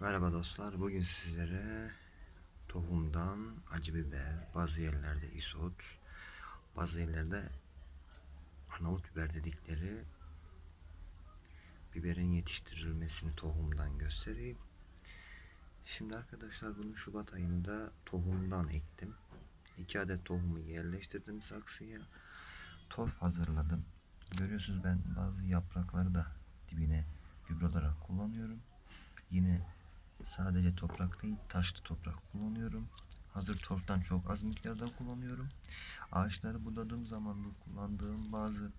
Merhaba dostlar. Bugün sizlere tohumdan acı biber, bazı yerlerde isot, bazı yerlerde Arnavut biber dedikleri biberin yetiştirilmesini tohumdan göstereyim. Şimdi arkadaşlar bunu Şubat ayında tohumdan ektim. 2 adet tohumu yerleştirdim saksıya. Torf hazırladım. Görüyorsunuz ben bazı yaprakları da dibine gübre olarak kullanıyorum. Sadece toprak değil taşlı toprak kullanıyorum. Hazır torftan çok az miktarda kullanıyorum. Ağaçları budadığım zaman bu kullandığım bazı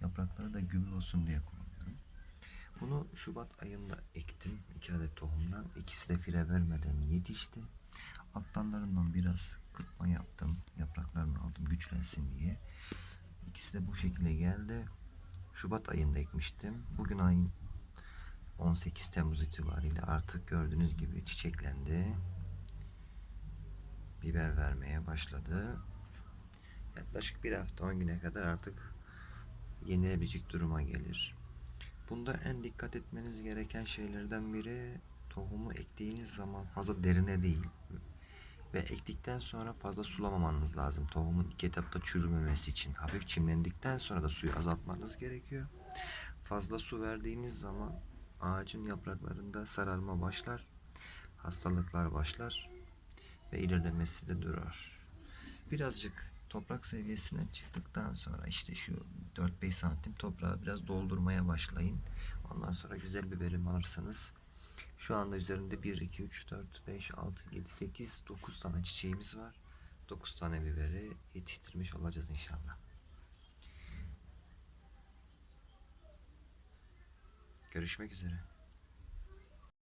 yaprakları da gübre olsun diye kullanıyorum. Bunu Şubat ayında ektim. iki adet tohumdan. İkisi de fire vermeden yetişti. Altlarından biraz kırpma yaptım. Yapraklarını aldım güçlensin diye. İkisi de bu şekilde geldi. Şubat ayında ekmiştim. Bugün ayın 18 Temmuz itibariyle artık gördüğünüz gibi çiçeklendi. Biber vermeye başladı. Yaklaşık bir hafta 10 güne kadar artık yenilebilecek duruma gelir. Bunda en dikkat etmeniz gereken şeylerden biri tohumu ektiğiniz zaman fazla derine değil ve ektikten sonra fazla sulamamanız lazım. Tohumun ilk etapta çürümemesi için hafif çimlendikten sonra da suyu azaltmanız gerekiyor. Fazla su verdiğiniz zaman ağacın yapraklarında sararma başlar, hastalıklar başlar ve ilerlemesi de durar. Birazcık toprak seviyesinden çıktıktan sonra işte şu 4-5 santim toprağı biraz doldurmaya başlayın. Ondan sonra güzel bir verim alırsınız. Şu anda üzerinde 1, 2, 3, 4, 5, 6, 7, 8, 9 tane çiçeğimiz var. 9 tane biberi yetiştirmiş olacağız inşallah. Görüşmek üzere.